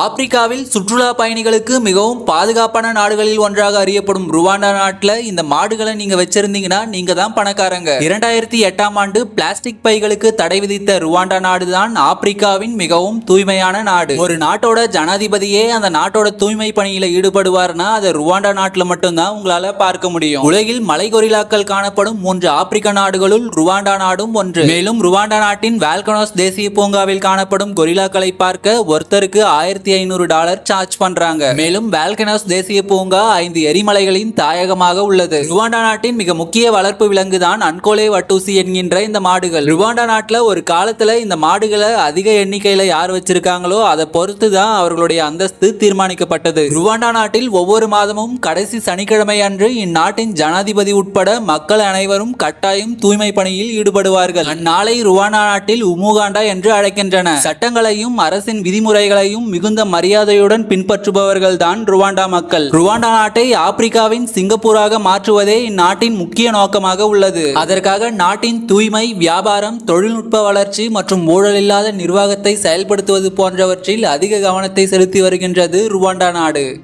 ஆப்பிரிக்காவில் சுற்றுலா பயணிகளுக்கு மிகவும் பாதுகாப்பான நாடுகளில் ஒன்றாக அறியப்படும் ருவாண்டா நாட்டில் இந்த மாடுகளை நீங்கள் வச்சிருந்தீங்கன்னா நீங்கள் தான் பணக்காரங்க. இரண்டாயிரத்தி எட்டாம் ஆண்டு பிளாஸ்டிக் பைகளுக்கு தடை விதித்த ருவாண்டா நாடு தான் ஆப்பிரிக்காவின் மிகவும் தூய்மையான நாடு. ஒரு நாட்டோட ஜனாதிபதியே அந்த நாட்டோட தூய்மை பணியில் ஈடுபடுவார்னா அதை ருவாண்டா நாட்டில் மட்டும்தான் உங்களால் பார்க்க முடியும். உலகில் மலை கொரில்லாக்கள் காணப்படும் மூன்று ஆப்பிரிக்க நாடுகளுள் ருவாண்டா நாடும் ஒன்று. மேலும் ருவாண்டா நாட்டின் வால்கனோஸ் தேசிய பூங்காவில் காணப்படும் கொரில்லாக்களை பார்க்க ஒருத்தருக்கு ஆயிரத்தி ஐநூறு டாலர் சார்ஜ் பண்றாங்க. மேலும் வேல்கனாஸ் தேசிய பூங்கா ஐந்து எரிமலைகளின் தாயகமாக உள்ளது. ருவாண்டா நாட்டின் மிக முக்கிய வளர்ப்பு விலங்கு தான் அன்கோலே வட்டூசி என்கின்ற இந்த மாடுகள். ருவாண்டா நாட்டில் ஒரு காலத்துல இந்த மாடுகளை அதிக எண்ணிக்கையில யார் வச்சிருக்காங்களோ அதை பொறுத்து தான் அவர்களுடைய அந்தஸ்து தீர்மானிக்கப்பட்டது. ருவாண்டா நாட்டில் ஒவ்வொரு மாதமும் கடைசி சனிக்கிழமை அன்று இந்நாட்டின் ஜனாதிபதி உட்பட மக்கள் அனைவரும் கட்டாயம் தூய்மை பணியில் ஈடுபடுவார்கள். அந்நாளை ருவாண்டா நாட்டில் உமுகாண்டா என்று அழைக்கின்றன. சட்டங்களையும் அரசின் விதிமுறைகளையும் மிகுந்த மரியாதையுடன் பின்பற்றுபவர்கள் தான் ருவாண்டா மக்கள். ருவாண்டா நாட்டை ஆப்பிரிக்காவின் சிங்கப்பூராக மாற்றுவதே இந்நாட்டின் முக்கிய நோக்கமாக உள்ளது. அதற்காக நாட்டின் தூய்மை வியாபாரம் தொழில்நுட்ப வளர்ச்சி மற்றும் ஊழல் இல்லாத நிர்வாகத்தை செயல்படுத்துவது போன்றவற்றில் அதிக கவனத்தை செலுத்தி வருகின்றது ருவாண்டா நாடு.